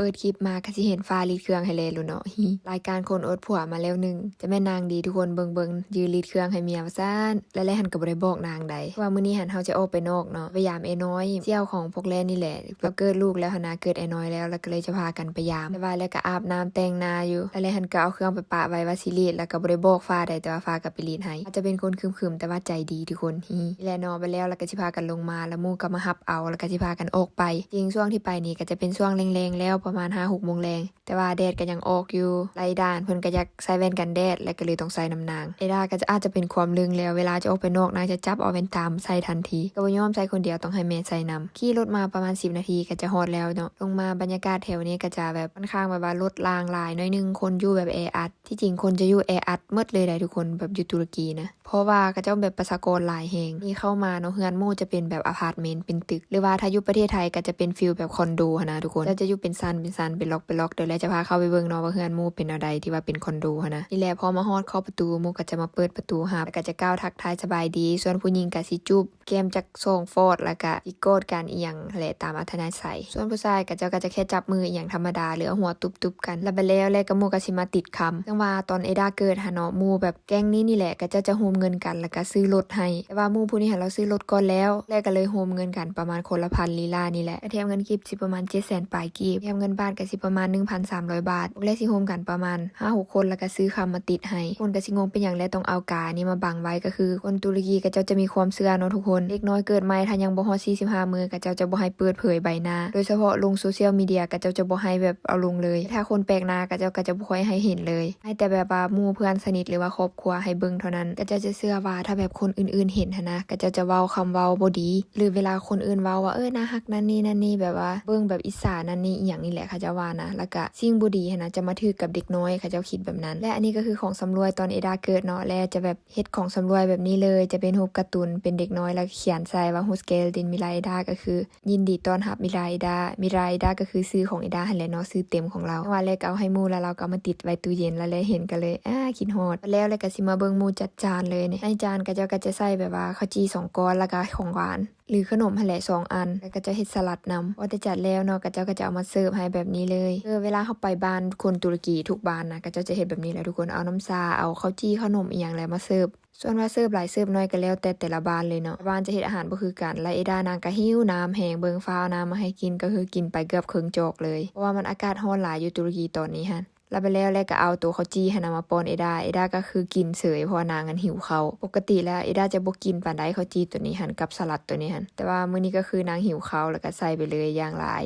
ปิดคลิปมาก็สิเห็นฟ้ารีดเครื่องให้เลยลุเนาะฮิรายการคนอดผัวมาแล้วหนึ่งจะแม่นางดีทุกคนเบิงเบิงยืนรีดเครื่องให้เมียว่าซ่านและแล้วหันก็บ่ได้บอกนางใดว่ามื้อนี้หันเฮาจะออกไปนอกเนาะไปยามไอ้น้อยเสี่ยวของพวกแลนี่แหละแบบเกิดลูกแล้วหนนะเกิดไอ้น้อยแล้วแล้วก็เลยจะพากันไปยามแต่ว่าแล้วก็อาบน้ำแต่งหน้าอยู่แล้วแล้วหันก็เอาเครื่องไปปะไว้ว่าสิรีดแล้วก็บได้บอกฟ้าใดแต่ว่าฟ้าก็ไปรีดให้อาจจะเป็นคนคึมๆแต่ว่าใจดีทุกคนฮิและนอนไปแล้วแล้วก็สิพากันลงมาแล้วมู่ก็มารับเอาแล้วก็สิพากันออกไปจริงช่วงที่ไปนี่ก็จะเป็นช่วงแรงๆแล้วประมาณ5 6โมงแรงแต่ว่าแดดก็ยังออกอยู่ไรด่านเพิ่นก็อยากใส่แว่นกันแดดและก็เลยต้องใส่น้ำนางไอ้ดาก็จะอาจจะเป็นความลึงแล้วเวลาจะออกไปนอกนางจะจับเอาแว่นตามใส่ทันทีก็บ่ยอมใส่คนเดียวต้องให้แม่ใส่นำขี่รถมาประมาณ 10 นาทีก็จะฮอดแล้วเนาะลงมาบรรยากาศแถวนี้ก็จะแบบค่อนข้างแบบว่ารถรางลายน้อยหนึงคนอยู่แบบแออัดที่จริงคนจะอยู่แออัดหมดเลยได้ทุกคนแบบอยู่ตุรกีนะเพราะว่าก็เจ้าแบบประชากรหลายแหงนี่เข้ามาเนาะเฮือนมู่จะเป็นแบบอพาร์ตเมนต์เป็นตึก หรือว่าถ้าอยู่ประเทศไทยก็จะเป็นฟิลแบบคอนโดนะทุกคนแล้วจะอยู่เป็นซันเป็นซันเป็นล็อกเป็นล็อกเดี๋ยวแล้วจะพาเข้าไปเบิ่งเนาะว่าเฮือนมูเป็นอะไรที่ว่าเป็นคอนโดนะนี่แหละพอมาฮอดเข้าประตูมูก็จะมาเปิดประตูหาแล้วก็จะก้าวทักทายสบายดี ส่วนผู้หญิงก็สิจูบแก้มจากส่งฟอดแล้วก็สิโกดกันอียงแหละตามอัธยาศัยส่วนผู้ชายก็เจ้าก็จะแค่จับมืออย่างธรรมดาหรือหัวตุบๆกันแล้วไปแล้วแล้วก็มูก็สิมาติดคำจังว่าตอนเอดาเกิดหาเนาะมูแบบแก๊งนี้นี่แหละก็เจะจะโฮมเงินกันแล้วก็ซื้อรถให้แต่ว่ามูผู้นี้หันเราซื้อรถก่อนแล้วแล้วก็เลยโฮมเงินกันประมาณคนละพันลีลานี่แหละเทียมเงินกิฟสิประมาณ700,000ปลายกีบเทียมเงินบานก็สิประมาณ 1,300 บาทพวกแรกสิโฮมกันประมาณ5-6คนแล้วก็ซื้อคำมาติดให้คนก็สิงงเป็นอย่างแรกต้องเอากานี่มาบังไว้ก็คือ คนตุรกีก็เจ้าจะมีความเชื่อเนาะทุกคนเด็กน้อยเกิดใหม่ถ้ายังบ่ฮอด45 มือก็เจ้าจะบ่ให้เปิดเผยใบหน้า โดยเฉพาะลงโซเชียลมีเดียก็เจ้าจะบ่ให้แบบเอาลงเลย ถ้าคนแปลกหน้าก็เจ้าก็จะบ่ค่อยให้เห็นเลยให้แต่แบบว่าหมู่เพื่อนสนิทหรือว่าครอบครัวให้เบิ่งเท่านั้นก็เจ้าจะเชื่อว่าถ้าแบบคนอื่นๆเห็นนะก็เจ้าจะเว้าคำเว้าบ่ดี หรือเวลาคนอื่นเว้าว่าเออน่าฮักนั่นนี่นั่นนี่แบบว่าเบิ่งแบบอิสานั่นนี่อีหยังนี่แหละเขาจะว่านะ แล้วก็สิ่งบ่ดีนะจะมาถือกับเด็กน้อยเขาเจ้าคิดแบบนั้น และอันนี้ก็คือของสำรวยตอนเอดาเกิดเนาะและจะแบบเฮ็ดของสำรวยแบบนี้เลย จะเป็นรูปการ์ตูนเป็นเด็กน้อยแล้วเขียนใส่ว่าฮูสเกลดินมิลาเอดาก็คือ ยินดีต้อนรับมิลาเอดามิลาเอดาก็คือซื้อของเอดาหั่นแหละเนาะซื้อเต็มของเราว่าแล้วก็เอาให้มูแล้วเราก็มาติดไว้ตู้เย็นแล้วเลยเห็นกันเลยอ่าคิดฮอดแล้วแล้วก็สิมาเบิ่งมูจัดจานเลยเนี่ยในจานก็เจ้าก็จะใส่แบบว่าข้าวจี่สองก้อนแล้วก็ของหวาน หรือขนมหั่นแหละสองอันแล้วก็จะเฮ็ดสลัดนำว่าจะจัดแล้วเนาะก็เจ้าก็จะเอามาเสิร์ฟให้แบบนี้เลยเออเวลาเข้าไปบ้านคนตุรกีทุกบ้านนะก็เจ้าจะเฮ็ดแบบนี้แหละทุกคนเอาน้ำซาเอาข้าวจี้ขนมอีหยังแล้วมาเสิร์ฟส่วนว่าเสิร์ฟหลายเสิร์ฟน้อยก็แล้วแต่แต่ละบ้านเลยเนาะบ้านจะเฮ็ดอาหารบ่คือกันและเอดานางก็หิ้วน้ำแห้งเบิงฟ้าน้ำมาให้กินก็คือกินไปเกือบครึ่งจอกเลยเพราะว่ามันอากาศร้อนหลายอยู่ตุรกีตอนนี้ฮะ แล้วไปแล้วแล้วก็เอาตัวเขาจี้ให้นำมาปอนเอดาเอดาก็คือกินเสยเพราะนางกันหิวเขาปกติแล้วเอดาจะบ่กินปานใดเขาจี้ตัวนี้หันกับสลัดตัวนี้หันแต่ว่ามื้อนี้ก็คือนางหิวเขาแล้วก็ใส่ไปเลยอย่างหลาย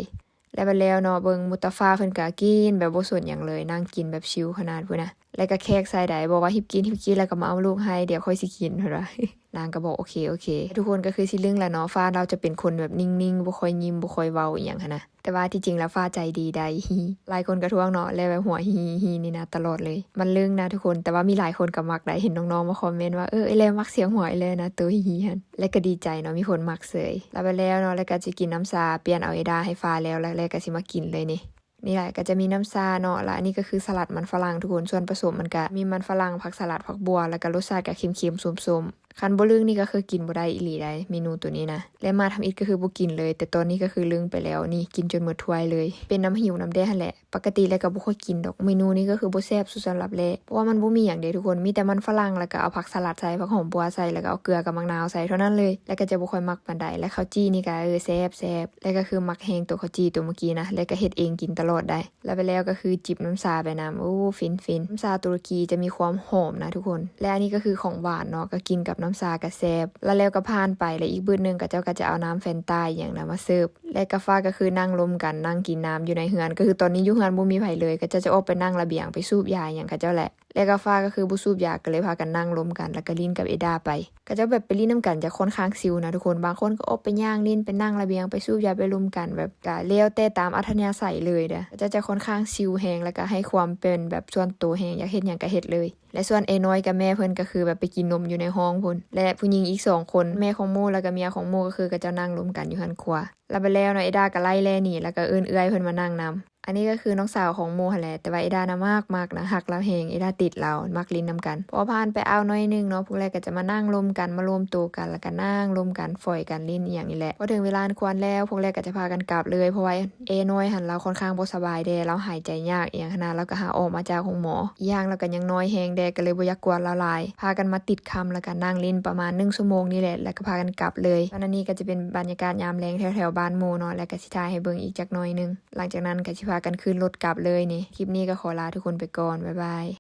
แล้วไปแล้วเนาะเบิงมุตาฟาเพิ่นก็กินแบบบ่สนหยังเลยนั่งกินแบบชิลขนาดพุ่นนะแล้วก็แขกใส่ได้บอกว่าหิบกินหิบกินแล้วก็มาเอาลูกให้เดี๋ยวค่อยสิกินเพิ่นว่านางก็บอกโอเคโอเค ทุกคนก็คือสิเรื่องแหละเนาะฟ้าเราจะเป็นคนแบบนิ่งๆบ่ค่อยยิ้มบ่ค่อยเว้าอีหยังหันนะ แต่ว่าที่จริงแล้วฟ้าใจดีได้หลายคนก็ทวงเนาะแล้วแบบหัวฮีฮีนี่นะตลอดเลย มันเรื่องนะทุกคนแต่ว่ามีหลายคนก็มักได้เห็นน้องๆมาคอมเมนต์ว่าเออไอแล้วมักเสียงหัวไอเลยนะตัวฮีหันและก็ดีใจเนาะมีคนมักเสยแล้วไปแล้วเนาะแล้วก็จะกินน้ำซาเปลี่ยนเอาเอดาให้ฟ้าแล้วแล้วแล้วก็สิมากินเลยนี่นี่แหละก็จะมีน้ำซาเนาะและอันนี้ก็คือสลัดมันฝรั่งทุกคนส่วนผสมมันก็มีมันฝรั่งผักสลัดผักบัวแล้วก็รสชาติก็เค็มๆส้มๆ คันบ่ลึงนี่ก็คือกินบ่ได้อีหลีได้เมนูตัวนี้นะและมาทำอิฐก็คือบ่กินเลย แต่ตอนนี้ก็คือลึงไปแล้วนี่กินจนหมดถ้วยเลย เป็นน้ำหิวน้ำแดงแหละ ปกติแล้วก็บ่ค่อยกินดอกเมนูนี้ก็คือบ่แซ่บสุดสำหรับแลเพราะว่ามันบ่มีหยังเด้ทุกคนมีแต่มันฝรั่งแล้วก็เอาผักสลัดใส่ผักหอมบัวใส่แล้วก็เอาเกลือกับมะนาวใส่เท่านั้นเลย แล้วก็จะบ่ค่อยมักปานใดและข้าวจี้นี่ก็เออแซ่บแซ่บแล้วก็คือมักแฮงตัวข้าวจี้ตัวเมื่อกี้นะแล้วก็เฮ็ดเองกินตลอดได้ แล้วไปแล้วก็คือจิบน้ำซาไปน้ำโอ้ฟินฟินน้ำซาตุรกีจะมีความหอมนะทุกคน และอันนี้ก็คือของหวานเนาะก็กินกับน้ำซากระแซบแล้วแล้วก็ผ่านไปแล้วอีกบื้อนึงก็เจ้าก็จะเอาน้ำแฟนตาอย่างนั้นมาเสิร์ฟและกาฟ้าก็คือนั่งลมกันนั่งกินน้ำอยู่ในเฮือน ก็คือตอนนี้อยู่เฮือนบ่มีไผเลย ก็จะจะออกไปนั่งระเบียงไปสูบยาอย่างกับเจ้าแหละและกาฟ้าก็คือบุสูบยาก็เลยพากันนั่งลมกัน แล้วก็ลิ้นกับเอดาไป ก็จะแบบไปลิ้นน้ำกันจะค่อนข้างซิวนะทุกคนบางคนก็ออกไปย่างลิ้นไปนั่งระเบียงไปสูบยาไปลุมกัน แบบก็เลี้ยวแต่ตามอัธยาศัยเลยเด้อก็จะจะค่อนข้างซิวแฮงแล้วก็ให้ความเป็นแบบส่วนตัวแฮงอยากเฮ็ดหยังก็เฮ็ดเลย และส่วนเอน้อยกับแม่เพิ่นก็คือแบบไปกินนมอยู่ในห้องพุ่นและผู้หญิงอีกสองคนแม่ของโมแล้วก็เมียของโมก็คือก็จะนั่งรวมกันอยู่หันครัวแล้วไปแล้วเนาะไอดาก็ไล่แล่หนีแล้วก็เอื้นเอื้อยเพิ่นมานั่งนำ อันนี้ก็คือน้องสาวของโมหแหละแต่ว่าเอดานะมากมากนะหักเราแหงเอดาติดเรามักลิ้นนำกันพอผ่านไปเอาหน้อยหนึงเนาะพวกแรกก็จะมานั่งรวมกันมารวมตัวกันแล้วก็นั่งรวมกันฝอยกันลิ้นอย่างนี้แหละพอถึงเวลาควรแล้วพวกแรกก็จะพากันกลับเลยเพราะว่าเอน้อยหันเราค่อนข้างบ่สบายแดเราหายใจยากอย่างขนาดแล้วก็หาออกมาจากห้องหมออย่างเราก็ยังน้อยแหงแดก็เลยบ่อยากกวนเราลาย พากันมาติดคำแล้วก็นั่งลิ้นประมาณ1ชั่วโมงนี่แหละแล้วก็พากันกลับเลยตอนนี้ก็จะเป็นบรรยากาศยามแลงแถวๆบ้านโมเนาะแล้วก็สิทายให้เบิ่งอีกจักหน่อยหนึงหลังจากนั้นก็สิพากันขึ้นรถกลับเลยนี่ คลิปนี้ก็ขอลาทุกคนไปก่อน บ๊ายบาย